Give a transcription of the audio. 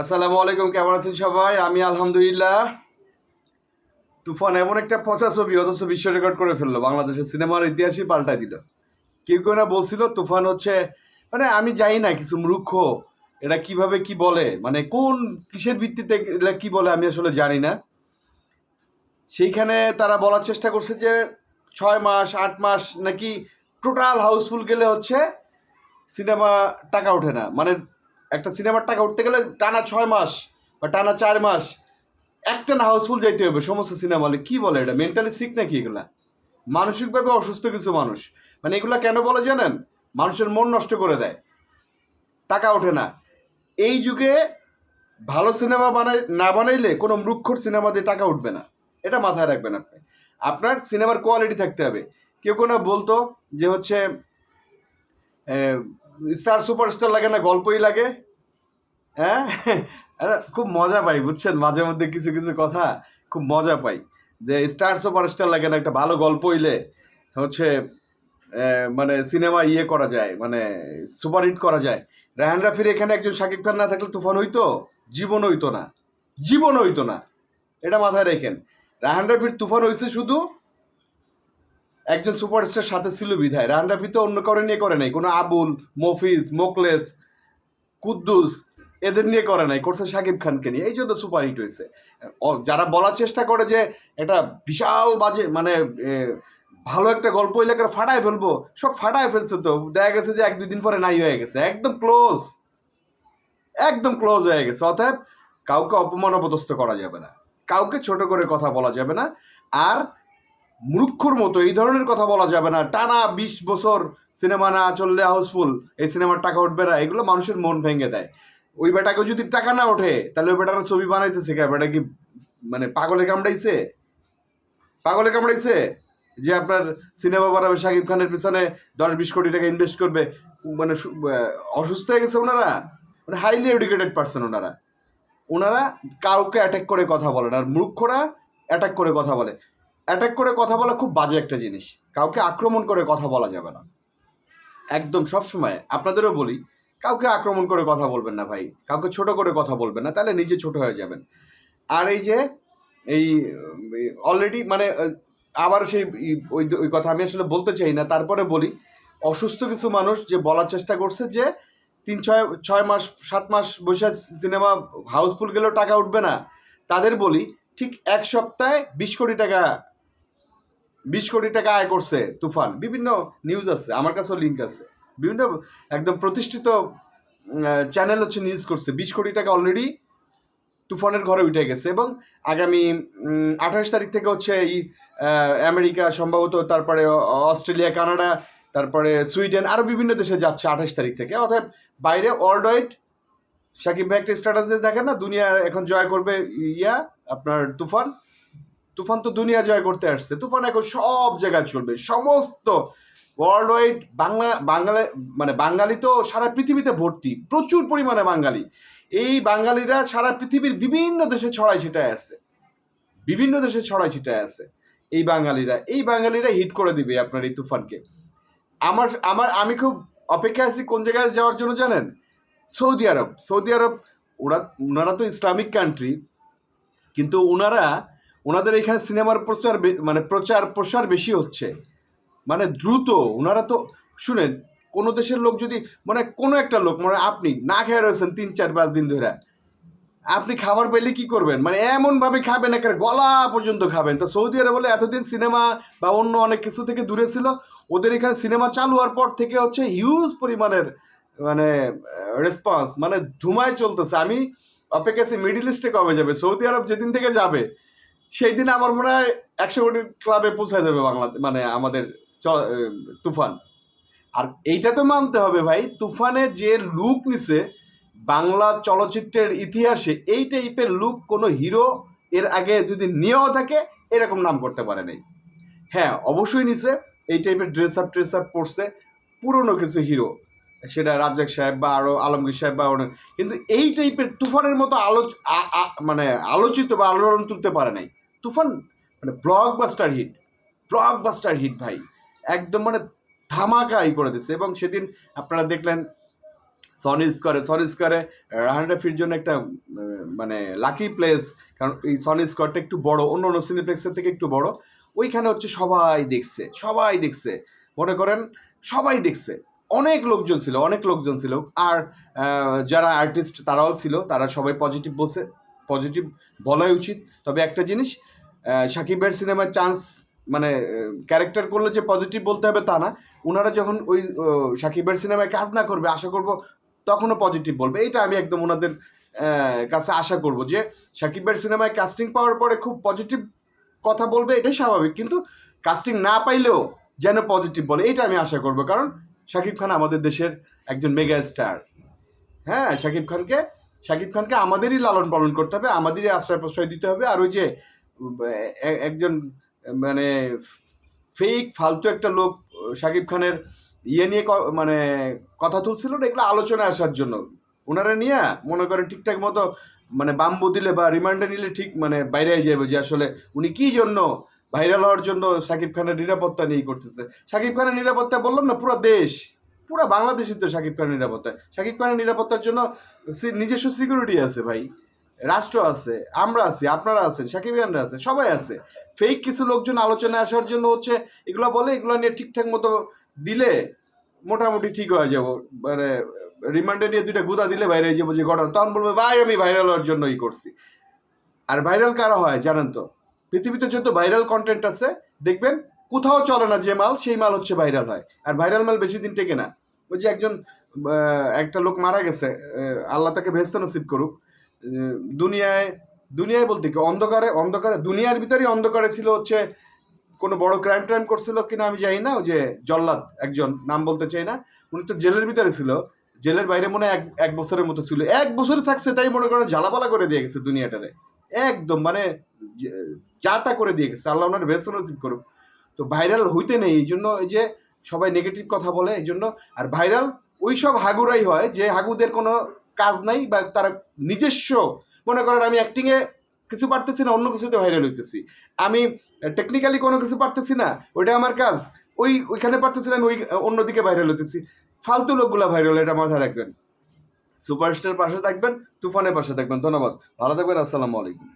আসসালামু আলাইকুম, কেমন আছেন সবাই? আমি আলহামদুলিল্লাহ। তুফান এমন একটা পচা ছবি, অথচ বিশ্ব রেকর্ড করে ফেলল, বাংলাদেশের সিনেমার ইতিহাসই পাল্টাই দিল। কেউ কেউ না বলছিল তুফান হচ্ছে মানে আমি জানি না কিছু মূর্খ, এরা কীভাবে কি বলে মানে কোন কিসের ভিত্তিতে এরা কি বলে আমি আসলে জানি না। সেইখানে তারা বলার চেষ্টা করছে যে, ছয় মাস, আট মাস নাকি টোটাল হাউসফুল গেলে হচ্ছে সিনেমা টাকা ওঠে না। মানে একটা সিনেমার টাকা উঠতে গেলে টানা ছয় মাস বা টানা চার মাস, একটা না হাউসফুল যাইতে হবে সমস্ত সিনেমা হলে। কী বলে এটা? মেন্টালি সিক নাকি এগুলা? মানসিকভাবে অসুস্থ কিছু মানুষ। মানে এগুলা কেন বলে জানেন? মানুষের মন নষ্ট করে দেয়। টাকা ওঠে না। এই যুগে ভালো সিনেমা বানাই না বানাইলে কোনো মূর্খর সিনেমা দিয়ে টাকা উঠবে না। এটা মাথায় রাখবেন আপনি। আপনার সিনেমার কোয়ালিটি থাকতে হবে। কেউ কোনো বলতো যে হচ্ছে স্টার সুপারস্টার লাগে না, গল্পই লাগে। হ্যাঁ? খুব মজা পাই, বুঝছেন? মাঝে মধ্যে কিছু কিছু কথা খুব মজা পাই। যে স্টার সুপারস্টার লাগে না, একটা ভালো গল্প হইলে হচ্ছে মানে সিনেমা ইয়ে করা যায় মানে সুপারহিট করা যায়। রাহান রাফির এখানে একজন শাকিব খান না থাকলে তুফান হইতো? জীবন হইতো না। জীবন হইতো না। এটা মাথায় রেখেন। রাহান রাফির তুফান হয়েছে শুধু একজন সুপারস্টার সাথে ছিল বিধায়। রাহান রাফি তো অন্য কারও নিয়ে করে নাই। কোনো আবুল, মফিজ, মোকলেস, কুদ্দুস, এদের নিয়ে করে নাই। করছে শাকিব খানকে নিয়ে। এই জন্য সুপার হিট হয়েছে। যারা বলার চেষ্টা করে যে এটা বিশাল বাজে মানে ভালো একটা গল্প এলাকার ফাটায় ফেলব। সব ফাটায় ফেলছে তো। দেখা গেছে যে এক, দুই দিন পরে নাই হয়ে গেছে। একদম ক্লোজ। একদম ক্লোজ হয়ে গেছে। অতএব কাউকে অপমান অপদস্থ করা যাবে না। কাউকে ছোট করে কথা বলা যাবে না। আর মূর্খর মতো, এই ধরনের কথা বলা যাবে না। টানা বিশ বছর সিনেমা না চললে হাউসফুল, এই সিনেমার টাকা উঠবে না, এগুলো মানুষের মন ভেঙে দেয়। ওই বেটাকে যদি টাকা না ওঠে, তাহলে ওই বেটারা ছবি বানাইতেছে কে? বেটা কি মানে পাগলে কামড়াইছে? পাগলে কামড়াইছে? যে আপনার সিনেমা বানাবে শাকিব খানের পিছনে দশ বিশ কোটি টাকা ইনভেস্ট করবে। মানে অসুস্থ হয়ে গেছে ওনারা? মানে হাইলি এডুকেটেড পার্সন ওনারা। ওনারা কাউকে অ্যাটাক করে কথা বলে না, আর মূর্খরা অ্যাটাক করে কথা বলে। অ্যাটাক করে কথা বলা খুব বাজে একটা জিনিস। কাউকে আক্রমণ করে কথা বলা যাবে না। একদম সব সময় আপনাদেরও বলি, কাউকে আক্রমণ করে কথা বলবেন না ভাই। কাউকে ছোট করে কথা বলবেন না, তাহলে নিজে ছোট হয়ে যাবেন। আর এই যে, এই অলরেডি মানে আবার সেই ওই ওই কথা আমি আসলে বলতে চাই না, তারপরে বলি, অসুস্থ কিছু মানুষ যে বলার চেষ্টা করছে যে, তিন, ছয় ছয় মাস, সাত মাস বসে সিনেমা হাউসফুল গেলেও টাকা উঠবে না। তাদের বলি, ঠিক এক সপ্তাহে বিশ কোটি টাকা বিশ কোটি টাকা আয় করছে তুফান। বিভিন্ন নিউজ আছে, আমার কাছেও লিঙ্ক আছে। বিভিন্ন একদম প্রতিষ্ঠিত চ্যানেল হচ্ছে নিউজ করছে। বিশ কোটি টাকা অলরেডি তুফানের ঘরে উঠে গেছে এবং আগামী আঠাশ তারিখ থেকে হচ্ছে এই আমেরিকা সম্ভবত তারপরে অস্ট্রেলিয়া, কানাডা, তারপরে সুইডেন আরও বিভিন্ন দেশে যাচ্ছে আঠাশ তারিখ থেকে। অর্থাৎ বাইরে ওয়াইড সাকিব ভাই একটা স্ট্যাটাসে দেখেন না, দুনিয়া এখন জয় করবে ইয়া, আপনার তুফান। তুফান তো দুনিয়া জয় করতে আসছে। তুফান এখন সব জায়গায় চলবে। সমস্ত ওয়ার্ল্ড ওয়াইড বাংলা বাঙালি মানে বাঙালি তো সারা পৃথিবীতে ভর্তি, প্রচুর পরিমাণে বাঙালি। এই বাঙালিরা সারা পৃথিবীর বিভিন্ন দেশে ছড়াই ছিটায় আছে। বিভিন্ন দেশে ছড়াই ছিটায় আছে। এই বাঙালিরা এই বাঙালিরা হিট করে দিবে আপনার এই তুফানকে। আমার আমার, আমি খুব অপেক্ষা আছি কোন জায়গায় যাওয়ার জন্য জানেন? সৌদি আরব। সৌদি আরব, ওরা, ওনারা তো ইসলামিক কান্ট্রি কিন্তু ওনারা ওনাদের এখানে সিনেমার প্রচার মানে প্রচার প্রসার বেশি হচ্ছে। মানে দ্রুত ওনারা তো, শুনেন, কোনো দেশের লোক যদি মানে কোনো একটা লোক মানে আপনি না খেয়ে রয়েছেন তিন, চার, পাঁচ দিন ধরে, আপনি খাবার পেলে কি করবেন? মানে এমনভাবে খাবেন, একের গলা পর্যন্ত খাবেন। তো সৌদি আরব বলে এতদিন সিনেমা বা অন্য অনেক কিছু থেকে দূরে ছিল, ওদের এখানে সিনেমা চালু হওয়ার পর থেকে হচ্ছে হিউজ পরিমাণের মানে রেসপন্স মানে ধুমায় চলতেছে। আমি অপেক্ষা মিডিল ইস্টে কবে যাবে। সৌদি আরব যেদিন থেকে যাবে সেই দিন আমার মনে হয় একশো কোটি ক্লাবে পৌঁছায় যাবে বাংলা মানে আমাদের তুফান। আর এইটা তো মানতে হবে ভাই, তুফানে যে লুক নিছে বাংলা চলচ্চিত্রের ইতিহাসে, এই টাইপের লুক কোনো হিরো এর আগে যদি নিয়েও থাকে, এরকম নাম করতে পারে নাই। হ্যাঁ অবশ্যই নিছে, এই টাইপের ড্রেস আপ ট্রেস আপ পরছে পুরনো কিছু হিরো। সেটা রাজ্জাক সাহেব বা আরও আলমগীর সাহেব বা অনেক কিন্তু এই টাইপের তুফানের মতো আলো মানে আলোচিত বা আলোড়ন তুলতে পারে নাই। তুফান? মানে ব্লকবাস্টার হিট ব্লকবাস্টার হিট ভাই। একদম মানে ধামাকা ই করে দিচ্ছে। এবং সেদিন আপনারা দেখলেন সনি স্কোয়ারে সনি স্কোয়ারে রাহান রাফির জন্য একটা মানে লাকি প্লেস কারণ এই সনি স্কোয়ারটা একটু বড় অন্য অন্য সিনেপ্লেক্সের থেকে একটু বড়। ওইখানে হচ্ছে সবাই দেখছে সবাই দেখছে। মনে করেন, সবাই দেখছে। অনেক লোকজন ছিল, অনেক লোকজন ছিল। আর যারা আর্টিস্ট তারাও ছিল। তারা সবাই পজিটিভ বসে পজিটিভ বলাই উচিত। তবে একটা জিনিস সাকিবের সিনেমার চান্স মানে ক্যারেক্টার করলে যে পজিটিভ বলতে হবে তা না। ওনারা যখন ওই সাকিবের সিনেমায় কাজ না করবে, আশা করব তখনও পজিটিভ বলবে। এইটা আমি একদম ওনাদের কাছে আশা করব যে, সাকিবের সিনেমায় কাস্টিং পাওয়ার পরে খুব পজিটিভ কথা বলবে, এটাই স্বাভাবিক। কিন্তু কাস্টিং না পাইলেও যেন পজিটিভ বলে এটা আমি আশা করব। কারণ শাকিব খান আমাদের দেশের একজন মেগা স্টার হ্যাঁ শাকিব খানকে শাকিব খানকে আমাদেরই লালন পালন করতে হবে, আমাদেরই আশ্রয় প্রশ্রয় দিতে হবে। আর ওই যে একজন মানে ফেক ফালতু একটা লোক শাকিব খানের ইয়ে নিয়ে মানে কথা তুলছিল না? এগুলো আলোচনায় আসার জন্য। ওনারা নিয়ে মনে করেন ঠিকঠাক মতো মানে বাম্বু দিলে বা রিমান্ডে নিলে ঠিক মানে বাইরে যাবে যে আসলে উনি কি জন্য ভাইরাল হওয়ার জন্য শাকিব খানের নিরাপত্তা নিয়ে করতেছে। শাকিব খানের নিরাপত্তা বললাম না, পুরো দেশ, পুরো বাংলাদেশের তো শাকিব খানের নিরাপত্তা। শাকিব খানের নিরাপত্তার জন্য নিজস্ব সিকিউরিটি আছে ভাই। রাষ্ট্র আছে, আমরা আছি, আপনারা আছেন, সাকিবিয়ানরা আছে, সবাই আছে। ফেক কিছু লোকজন আলোচনায় আসার জন্য হচ্ছে এগুলো বলে, এগুলো নিয়ে ঠিকঠাক মতো দিলে মোটামুটি ঠিক হয়ে যাব। মানে রিমান্ডে নিয়ে দুইটা গুদা দিলে বাইরে যাব যে ঘটনা। তখন বলবে, ভাই, আমি ভাইরাল হওয়ার জন্য ই করছি। আর ভাইরাল কারা হয়, জানেন তো? পৃথিবীতে যত ভাইরাল কন্টেন্ট আছে, দেখবেন কোথাও চলে না যে মাল, সেই মাল হচ্ছে ভাইরাল হয়। আর ভাইরাল মাল বেশি দিন টেকে না। ওই যে একজন একটা লোক মারা গেছে আল্লাহ তাকে ভেস্তে নসিব করুক। দুনিয়ায় দুনিয়ায় বলতে কি, অন্ধকারে অন্ধকারে, দুনিয়ার ভিতরেই অন্ধকারে ছিল হচ্ছে কোনো বড় ক্রাইম ট্রাইম করছিল কিনা আমি জানি না, ওই যে জল্লাদ একজন, নাম বলতে চাই না, উনি তো জেলের ভিতরে ছিল, জেলের বাইরে মনে এক এক বছরের মতো ছিল, এক বছরে থাকছে তাই মনে করেন জ্বালাপালা করে দিয়ে গেছে দুনিয়াটারে, একদম মানে যে- তা করে দিয়ে গেছে, আল্লাহ ওনার ব্যস্ত নসিব করুক। তো ভাইরাল হইতে নেই, এই জন্য এই যে সবাই নেগেটিভ কথা বলে, এই জন্য, আর ভাইরাল ওই সব হাগুরাই হয় যে হাগুদের কোনো কাজ নাই বা তারা নিজস্ব, মনে করেন আমি অ্যাক্টিংয়ে কিছু পারতেছি না, অন্য কিছুতে ভাইরাল হইতেছি। আমি টেকনিক্যালি কোনো কিছু পারতেছি না, ওইটা আমার কাজ। ওই, ওইখানে পারতেছি না, আমি ওই অন্যদিকে ভাইরাল হইতেছি। ফালতু লোকগুলা ভাইরাল এটা মাথায় রাখবেন। সুপারস্টার পাশে থাকবেন, তুফানের পাশে থাকবেন। ধন্যবাদ। ভালো থাকবেন, আসসালামু আলাইকুম।